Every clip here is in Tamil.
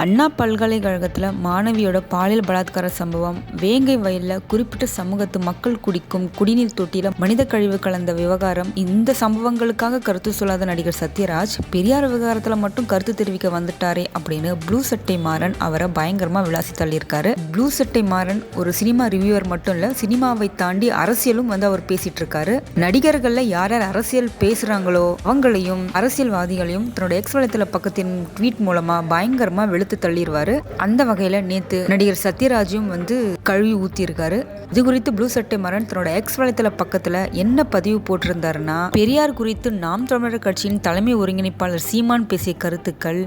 அண்ணா பல்கலைக்கழகத்தில் மாணவியோட பாலியல் பலாத்கார சம்பவம் வேங்கை வயலில் குறிப்பிட்ட சமூகத்து மக்கள் குடிக்கும் குடிநீர் தொட்டியில் மனித கழிவு கலந்த விவகாரம் இந்த சம்பவங்களுக்காக கருத்து சொல்லாத நடிகர் சத்யராஜ் பெரியார் விவகாரத்தில் மட்டும் கருத்து தெரிவிக்க வந்துட்டாரே அப்படின்னு ப்ளூ சட்டை மாறன் அவரை பயங்கரமாக விளாசி தள்ளியிருக்காரு. ப்ளூ சட்டை மாறன் ஒரு சினிமா ரிவ்யூவர் மட்டும் இல்லை சினிமாவை தாண்டி அரசியலும் வந்து அவர் பேசிட்டு இருக்காரு நடிகர்களில் யார் யார் அரசியல் பேசுகிறாங்களோ அவங்களையும் அரசியல்வாதிகளையும் தன்னோட எக்ஸ் வலைத்தள பக்கத்தின் ட்வீட் மூலமாக பயங்கரமாக இழுத்து தள்ளிடுவாரு அந்த வகையில் நேற்று நடிகர் சத்யராஜும் வந்து கழுவி ஊற்றியிருக்காரு இது குறித்து ப்ளூ சட்டை மரன் தன்னோட எக்ஸ் வலைத்தள பக்கத்தில் என்ன பதிவு போட்டிருந்தாருன்னா பெரியார் குறித்து நாம் தமிழர் கட்சியின் தலைமை ஒருங்கிணைப்பாளர் சீமான் பேசிய கருத்துக்கள்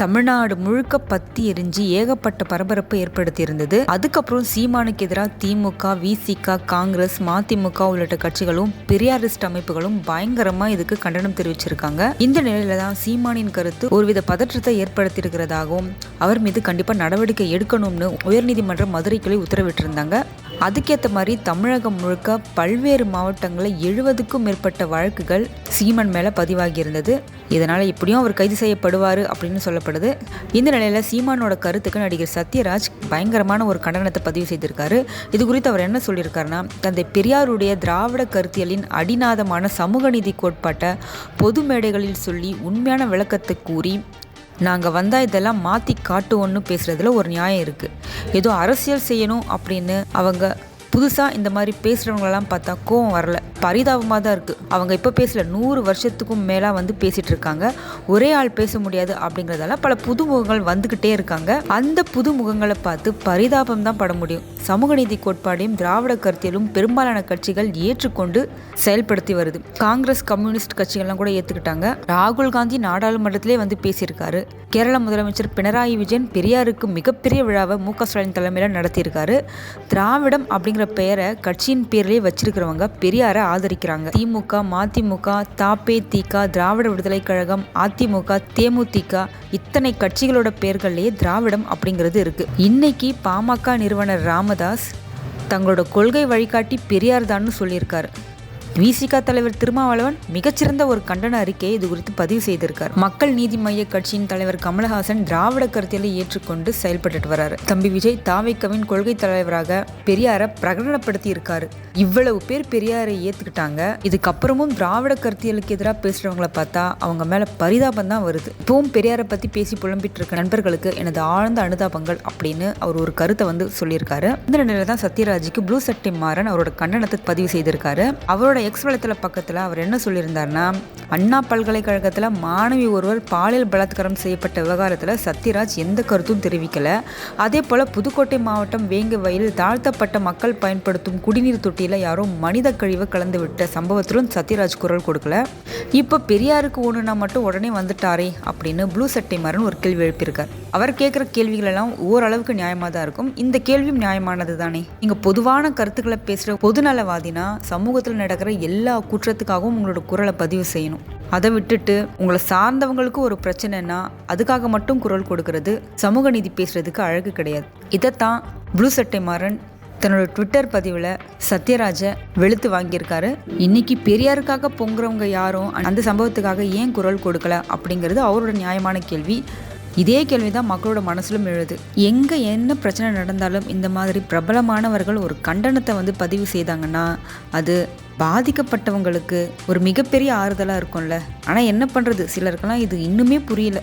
தமிழ்நாடு முழுக்க பத்தி எரிஞ்சு ஏகப்பட்ட பரபரப்பை ஏற்படுத்தியிருந்தது. அதுக்கப்புறம் சீமானுக்கு எதிராக திமுக விசிக காங்கிரஸ் மதிமுக உள்ளிட்ட கட்சிகளும் பெரியாரிஸ்ட் அமைப்புகளும் பயங்கரமா இதுக்கு கண்டனம் தெரிவிச்சிருக்காங்க. இந்த நிலையில தான் சீமானின் கருத்து ஒருவித பதற்றத்தை ஏற்படுத்தியிருக்கிறதாகவும் அவர் மீது கண்டிப்பா நடவடிக்கை எடுக்கணும்னு உயர்நீதிமன்ற மதுரை கிளை உத்தரவிட்டிருந்தாங்க. அதுக்கேற்ற மாதிரி தமிழகம் முழுக்க பல்வேறு மாவட்டங்களில் எழுபதுக்கும் மேற்பட்ட வழக்குகள் சீமன் மேலே பதிவாகியிருந்தது இதனால் இப்படியும் அவர் கைது செய்யப்படுவார் அப்படின்னு சொல்லப்படுது. இந்த நிலையில் சீமானோட கருத்துக்கு நடிகர் சத்யராஜ் பயங்கரமான ஒரு கண்டனத்தை பதிவு செய்திருக்காரு. இது குறித்து அவர் என்ன சொல்லியிருக்காருன்னா தந்தை பெரியாருடைய திராவிட கருத்தியலின் அடிநாதமான சமூக நீதி கோட்பாட்டை பொது மேடைகளில் சொல்லி உண்மையான விளக்கத்தை கூறி நாங்கள் வந்தால் இதெல்லாம் மாற்றி காட்டுவோன்னு பேசுகிறதுல ஒரு நியாயம் இருக்குது ஏதோ அரசியல் செய்யணும் அப்படின்னு அவங்க புதுசாக இந்த மாதிரி பேசுகிறவங்களெல்லாம் பார்த்தா கோவம் வரல. பரிதாபமாக தான் இருக்குது அவங்க இப்போ பேசல. நூறு வருஷத்துக்கும் மேலாக வந்து பேசிகிட்டு இருக்காங்க. ஒரே ஆள் பேச முடியாது அப்படிங்கிறதால பல புதுமுகங்கள் வந்துக்கிட்டே இருக்காங்க. அந்த புதுமுகங்களை பார்த்து பரிதாபம் தான் பட முடியும். சமூக நீதி கோட்பாடையும் திராவிட கருத்தியலும் பெரும்பாலான கட்சிகள் ஏற்றுக்கொண்டு செயல்படுத்தி வருது. காங்கிரஸ் கம்யூனிஸ்ட் கட்சிகள்லாம் கூட ஏற்றுக்கிட்டாங்க ராகுல் காந்தி நாடாளுமன்றத்திலே வந்து பேசியிருக்காரு. கேரள முதலமைச்சர் பினராயி விஜயன் பெரியாருக்கு மிகப்பெரிய விழாவை மு க ஸ்டாலின் தலைமையில் நடத்தியிருக்காரு. திராவிடம் அப்படிங்கிற பெயரை கட்சியின் பேர்லேயே வச்சிருக்கிறவங்க பெரியாரை ஆதரிக்கிறாங்க. திமுக மதிமுக தாப்பே திக திராவிட விடுதலை கழகம் அதிமுக தேமுதிக இத்தனை கட்சிகளோட பெயர்கள்லேயே திராவிடம் அப்படிங்கிறது இருக்கு. இன்னைக்கு பாமக நிறுவனர் ராமதாஸ் தங்களோட கொள்கை வழிகாட்டி பெரியார் தான்னு சொல்லியிருக்காரு. விசிக தலைவர் திருமாவளவன் மிகச்சிறந்த ஒரு கண்டன அறிக்கையை இது குறித்து பதிவு செய்திருக்கார். மக்கள் நீதி மைய கட்சியின் தலைவர் கமலஹாசன் திராவிட கருத்தியலை ஏற்றுக்கொண்டு செயல்பட்டு வர்றாரு தம்பி விஜய் தாவைக்கவின் கொள்கை தலைவராக பெரியாரை பிரகடனப்படுத்தி இருக்காரு. இவ்வளவு பேர் பெரியாரை ஏத்துக்கிட்டாங்க. இதுக்கப்புறமும் திராவிட கருத்தியலுக்கு எதிராக பேசுறவங்களை பார்த்தா அவங்க மேல பரிதாபம் தான் வருது. இப்பவும் பெரியாரை பத்தி பேசி புலம்பிட்டு இருக்க நண்பர்களுக்கு எனது ஆழ்ந்த அனுதாபங்கள் அப்படின்னு அவர் ஒரு கருத்தை வந்து சொல்லியிருக்காரு. இந்த நிலையில தான் சத்யராஜுக்கு ப்ளூ சட்டை மாறன் அவரோட கண்டனத்தை பதிவு செய்திருக்காரு. அவரோட எக்ஸ் வளத்தில் பக்கத்தில் அவர் என்ன சொல்லியிருந்தார்னா அண்ணா பல்கலைக்கழகத்தில் மாணவி ஒருவர் பாலியல் பலாத்காரம் செய்யப்பட்ட விவகாரத்தில் சத்யராஜ் எந்த கருத்தும் தெரிவிக்கலை. அதே போல் புதுக்கோட்டை மாவட்டம் வேங்க வயலில் தாழ்த்தப்பட்ட மக்கள் பயன்படுத்தும் குடிநீர் தொட்டியில் யாரோ மனித கழிவு கலந்து விட்ட சம்பவத்திலும் சத்யராஜ் குரல் கொடுக்கல. இப்போ பெரியாருக்கு ஒன்றுனா மட்டும் உடனே வந்துட்டாரே அப்படின்னு ப்ளூ சட்டை மரன் ஒரு கேள்வி எழுப்பியிருக்கார். அவர் கேட்குற கேள்விகள் எல்லாம் ஓரளவுக்கு நியாயமாக தான் இருக்கும். இந்த கேள்வியும் நியாயமானது தானே நீங்கள் பொதுவான கருத்துக்களை பேசுகிற பொதுநலவாதினா சமூகத்தில் நடக்கிற எல்லா குற்றத்துக்காகவும் உங்களோட குரலை பதிவு செய்யணும். அதை விட்டுட்டு உங்களை சார்ந்தவங்களுக்கு ஒரு பிரச்சனைனா அதுக்காக மட்டும் குரல் கொடுக்கறது சமூக நீதி பேசுறதுக்கு அழகு கிடையாது. இதைத்தான் ப்ளூ சட்டை மாறன் தன்னோட ட்விட்டர் பதிவில் சத்யராஜை வெளுத்து வாங்கியிருக்காரு. இன்னைக்கு பெரியாருக்காக பொங்குறவங்க யாரும் அந்த சம்பவத்துக்காக ஏன் குரல் கொடுக்கல அப்படிங்கிறது அவரோட நியாயமான கேள்வி. இதே கேள்வி தான் மக்களோட மனசிலும் எழுது. எங்கே என்ன பிரச்சனை நடந்தாலும் இந்த மாதிரி பிரபலமானவர்கள் ஒரு கண்டனத்தை வந்து பதிவு செய்தாங்கன்னா அது பாதிக்கப்பட்டவங்களுக்கு ஒரு மிகப்பெரிய ஆறுதலாக இருக்கும்ல. ஆனால் என்ன பண்ணுறது சிலருக்கெல்லாம் இது இன்னுமே புரியல.